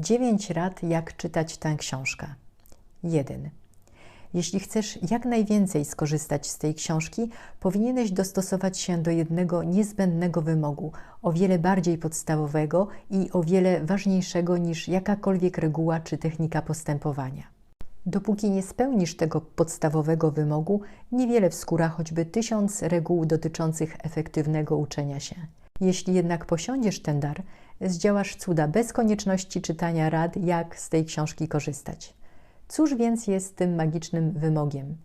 9 rad, jak czytać tę książkę. 1. Jeśli chcesz jak najwięcej skorzystać z tej książki, powinieneś dostosować się do jednego niezbędnego wymogu, o wiele bardziej podstawowego i o wiele ważniejszego niż jakakolwiek reguła czy technika postępowania. Dopóki nie spełnisz tego podstawowego wymogu, niewiele wskóra choćby tysiąc reguł dotyczących efektywnego uczenia się. Jeśli jednak posiądziesz ten dar, zdziałasz cuda bez konieczności czytania rad, jak z tej książki korzystać. Cóż więc jest tym magicznym wymogiem?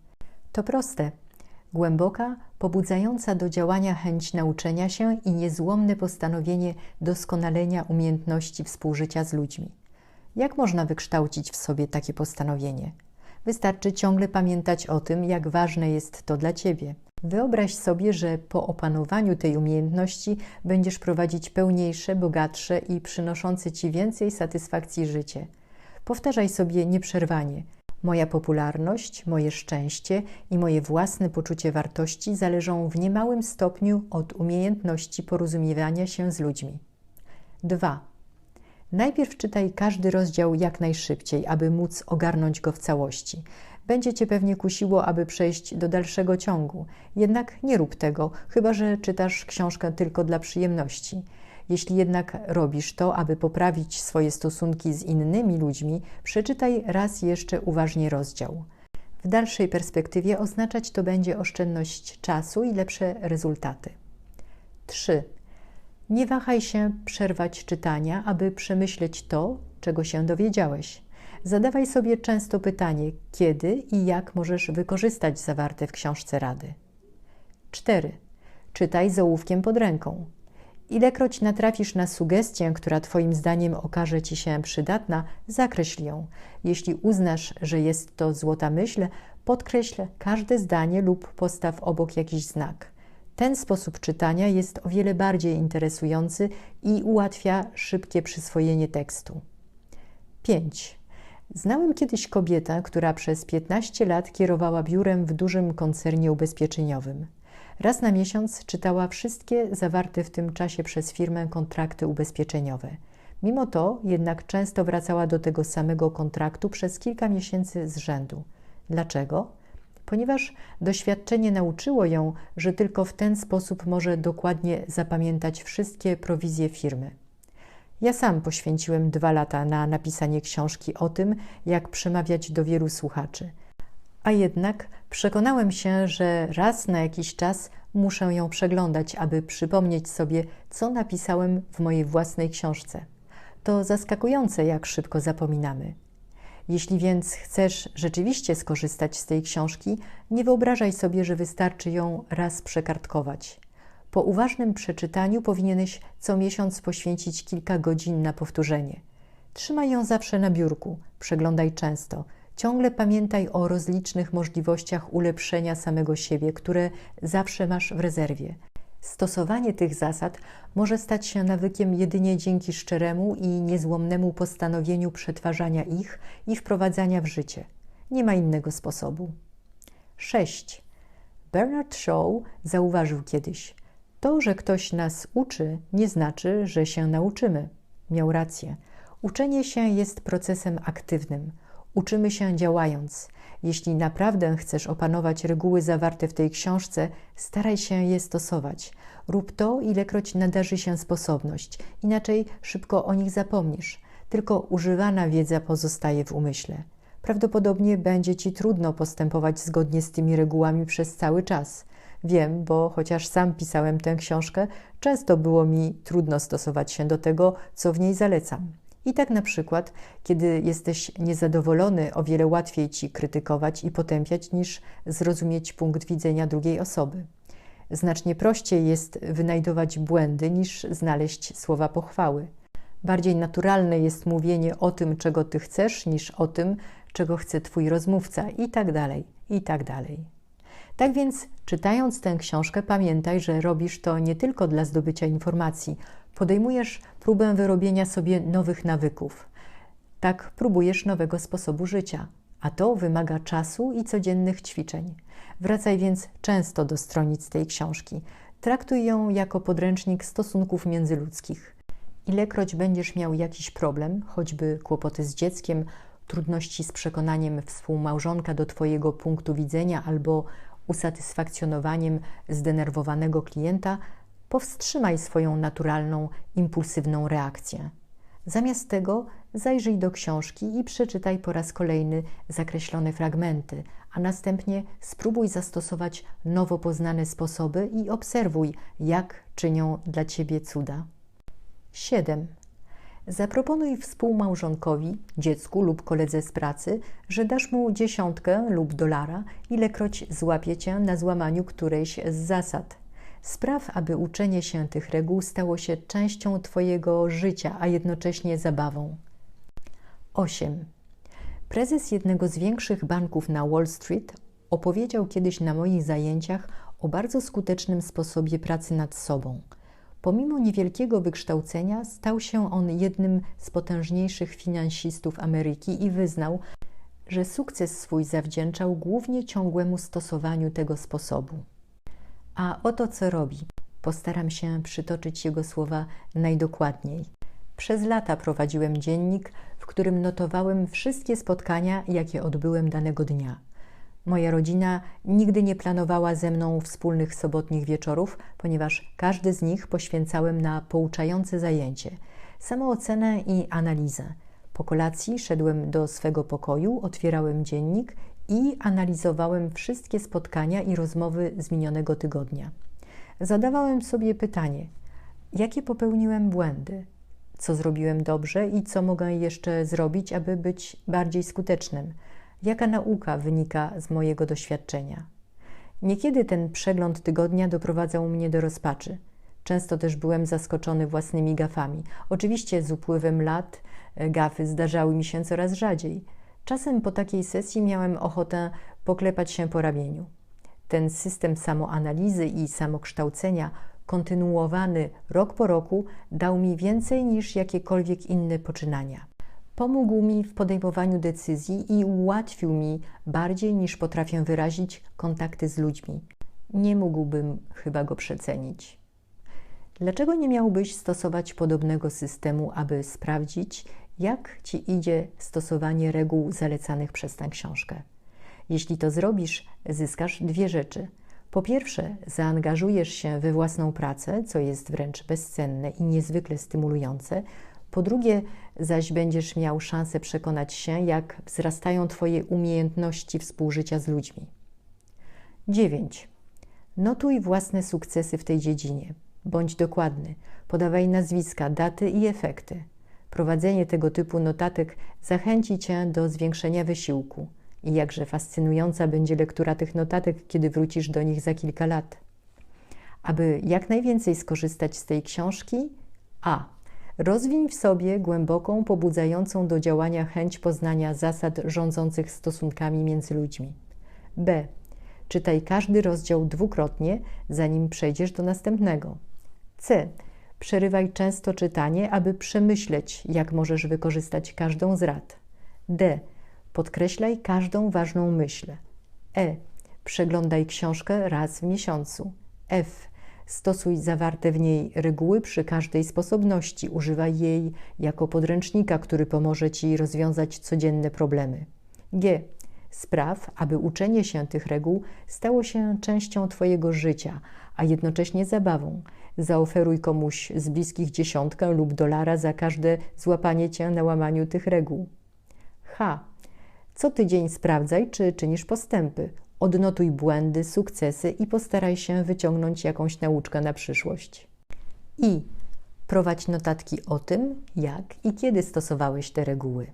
To proste. Głęboka, pobudzająca do działania chęć nauczenia się i niezłomne postanowienie doskonalenia umiejętności współżycia z ludźmi. Jak można wykształcić w sobie takie postanowienie? Wystarczy ciągle pamiętać o tym, jak ważne jest to dla ciebie. Wyobraź sobie, że po opanowaniu tej umiejętności będziesz prowadzić pełniejsze, bogatsze i przynoszące ci więcej satysfakcji życie. Powtarzaj sobie nieprzerwanie. Moja popularność, moje szczęście i moje własne poczucie wartości zależą w niemałym stopniu od umiejętności porozumiewania się z ludźmi. 2. Najpierw czytaj każdy rozdział jak najszybciej, aby móc ogarnąć go w całości. Będzie cię pewnie kusiło, aby przejść do dalszego ciągu. Jednak nie rób tego, chyba że czytasz książkę tylko dla przyjemności. Jeśli jednak robisz to, aby poprawić swoje stosunki z innymi ludźmi, przeczytaj raz jeszcze uważnie rozdział. W dalszej perspektywie oznaczać to będzie oszczędność czasu i lepsze rezultaty. 3. Nie wahaj się przerwać czytania, aby przemyśleć to, czego się dowiedziałeś. Zadawaj sobie często pytanie, kiedy i jak możesz wykorzystać zawarte w książce rady. 4. Czytaj z ołówkiem pod ręką. Ilekroć natrafisz na sugestię, która Twoim zdaniem okaże Ci się przydatna, zakreśl ją. Jeśli uznasz, że jest to złota myśl, podkreśl każde zdanie lub postaw obok jakiś znak. Ten sposób czytania jest o wiele bardziej interesujący i ułatwia szybkie przyswojenie tekstu. 5. Znałem kiedyś kobietę, która przez 15 lat kierowała biurem w dużym koncernie ubezpieczeniowym. Raz na miesiąc czytała wszystkie zawarte w tym czasie przez firmę kontrakty ubezpieczeniowe. Mimo to jednak często wracała do tego samego kontraktu przez kilka miesięcy z rzędu. Dlaczego? Ponieważ doświadczenie nauczyło ją, że tylko w ten sposób może dokładnie zapamiętać wszystkie prowizje firmy. Ja sam poświęciłem dwa lata na napisanie książki o tym, jak przemawiać do wielu słuchaczy – a jednak przekonałem się, że raz na jakiś czas muszę ją przeglądać, aby przypomnieć sobie, co napisałem w mojej własnej książce. To zaskakujące, jak szybko zapominamy. Jeśli więc chcesz rzeczywiście skorzystać z tej książki, nie wyobrażaj sobie, że wystarczy ją raz przekartkować. Po uważnym przeczytaniu powinieneś co miesiąc poświęcić kilka godzin na powtórzenie. Trzymaj ją zawsze na biurku, przeglądaj często – Ciągle pamiętaj o rozlicznych możliwościach ulepszenia samego siebie, które zawsze masz w rezerwie. Stosowanie tych zasad może stać się nawykiem jedynie dzięki szczeremu i niezłomnemu postanowieniu przetwarzania ich i wprowadzania w życie. Nie ma innego sposobu. 6. Bernard Shaw zauważył kiedyś: To, że ktoś nas uczy, nie znaczy, że się nauczymy. Miał rację. Uczenie się jest procesem aktywnym. Uczymy się działając. Jeśli naprawdę chcesz opanować reguły zawarte w tej książce, staraj się je stosować. Rób to, ilekroć nadarzy się sposobność, inaczej szybko o nich zapomnisz. Tylko używana wiedza pozostaje w umyśle. Prawdopodobnie będzie ci trudno postępować zgodnie z tymi regułami przez cały czas. Wiem, bo chociaż sam pisałem tę książkę, często było mi trudno stosować się do tego, co w niej zalecam. I tak na przykład, kiedy jesteś niezadowolony, o wiele łatwiej ci krytykować i potępiać niż zrozumieć punkt widzenia drugiej osoby. Znacznie prościej jest wynajdować błędy niż znaleźć słowa pochwały. Bardziej naturalne jest mówienie o tym, czego ty chcesz, niż o tym, czego chce twój rozmówca, i tak dalej, i tak dalej. Tak więc, czytając tę książkę, pamiętaj, że robisz to nie tylko dla zdobycia informacji, podejmujesz próbę wyrobienia sobie nowych nawyków. Tak próbujesz nowego sposobu życia, a to wymaga czasu i codziennych ćwiczeń. Wracaj więc często do stronic tej książki. Traktuj ją jako podręcznik stosunków międzyludzkich. Ilekroć będziesz miał jakiś problem, choćby kłopoty z dzieckiem, trudności z przekonaniem współmałżonka do Twojego punktu widzenia albo usatysfakcjonowaniem zdenerwowanego klienta, powstrzymaj swoją naturalną, impulsywną reakcję. Zamiast tego zajrzyj do książki i przeczytaj po raz kolejny zakreślone fragmenty, a następnie spróbuj zastosować nowo poznane sposoby i obserwuj, jak czynią dla Ciebie cuda. 7. Zaproponuj współmałżonkowi, dziecku lub koledze z pracy, że dasz mu dziesiątkę lub dolara, ilekroć złapie cię na złamaniu którejś z zasad. Spraw, aby uczenie się tych reguł stało się częścią Twojego życia, a jednocześnie zabawą. 8. Prezes jednego z większych banków na Wall Street opowiedział kiedyś na moich zajęciach o bardzo skutecznym sposobie pracy nad sobą – Pomimo niewielkiego wykształcenia, stał się on jednym z potężniejszych finansistów Ameryki i wyznał, że sukces swój zawdzięczał głównie ciągłemu stosowaniu tego sposobu. A oto co robi. Postaram się przytoczyć jego słowa najdokładniej. Przez lata prowadziłem dziennik, w którym notowałem wszystkie spotkania, jakie odbyłem danego dnia. Moja rodzina nigdy nie planowała ze mną wspólnych sobotnich wieczorów, ponieważ każdy z nich poświęcałem na pouczające zajęcie, samoocenę i analizę. Po kolacji szedłem do swego pokoju, otwierałem dziennik i analizowałem wszystkie spotkania i rozmowy z minionego tygodnia. Zadawałem sobie pytanie: jakie popełniłem błędy? Co zrobiłem dobrze i co mogę jeszcze zrobić, aby być bardziej skutecznym? Jaka nauka wynika z mojego doświadczenia? Niekiedy ten przegląd tygodnia doprowadzał mnie do rozpaczy. Często też byłem zaskoczony własnymi gafami. Oczywiście z upływem lat e, gafy zdarzały mi się coraz rzadziej. Czasem po takiej sesji miałem ochotę poklepać się po ramieniu. Ten system samoanalizy i samokształcenia, kontynuowany rok po roku, dał mi więcej niż jakiekolwiek inne poczynania. Pomógł mi w podejmowaniu decyzji i ułatwił mi bardziej niż potrafię wyrazić kontakty z ludźmi. Nie mógłbym chyba go przecenić. Dlaczego nie miałbyś stosować podobnego systemu, aby sprawdzić, jak ci idzie stosowanie reguł zalecanych przez tę książkę? Jeśli to zrobisz, zyskasz dwie rzeczy. Po pierwsze, zaangażujesz się we własną pracę, co jest wręcz bezcenne i niezwykle stymulujące. Po drugie, zaś będziesz miał szansę przekonać się, jak wzrastają Twoje umiejętności współżycia z ludźmi. 9. Notuj własne sukcesy w tej dziedzinie. Bądź dokładny. Podawaj nazwiska, daty i efekty. Prowadzenie tego typu notatek zachęci Cię do zwiększenia wysiłku. I jakże fascynująca będzie lektura tych notatek, kiedy wrócisz do nich za kilka lat. Aby jak najwięcej skorzystać z tej książki, a Rozwiń w sobie głęboką, pobudzającą do działania chęć poznania zasad rządzących stosunkami między ludźmi. B. Czytaj każdy rozdział dwukrotnie, zanim przejdziesz do następnego. C. Przerywaj często czytanie, aby przemyśleć, jak możesz wykorzystać każdą z rad. D. Podkreślaj każdą ważną myśl. E. Przeglądaj książkę raz w miesiącu. F. Stosuj zawarte w niej reguły przy każdej sposobności. Używaj jej jako podręcznika, który pomoże Ci rozwiązać codzienne problemy. G. Spraw, aby uczenie się tych reguł stało się częścią Twojego życia, a jednocześnie zabawą. Zaoferuj komuś z bliskich dziesiątkę lub dolara za każde złapanie Cię na łamaniu tych reguł. H. Co tydzień sprawdzaj, czy czynisz postępy. Odnotuj błędy, sukcesy i postaraj się wyciągnąć jakąś nauczkę na przyszłość. I prowadź notatki o tym, jak i kiedy stosowałeś te reguły.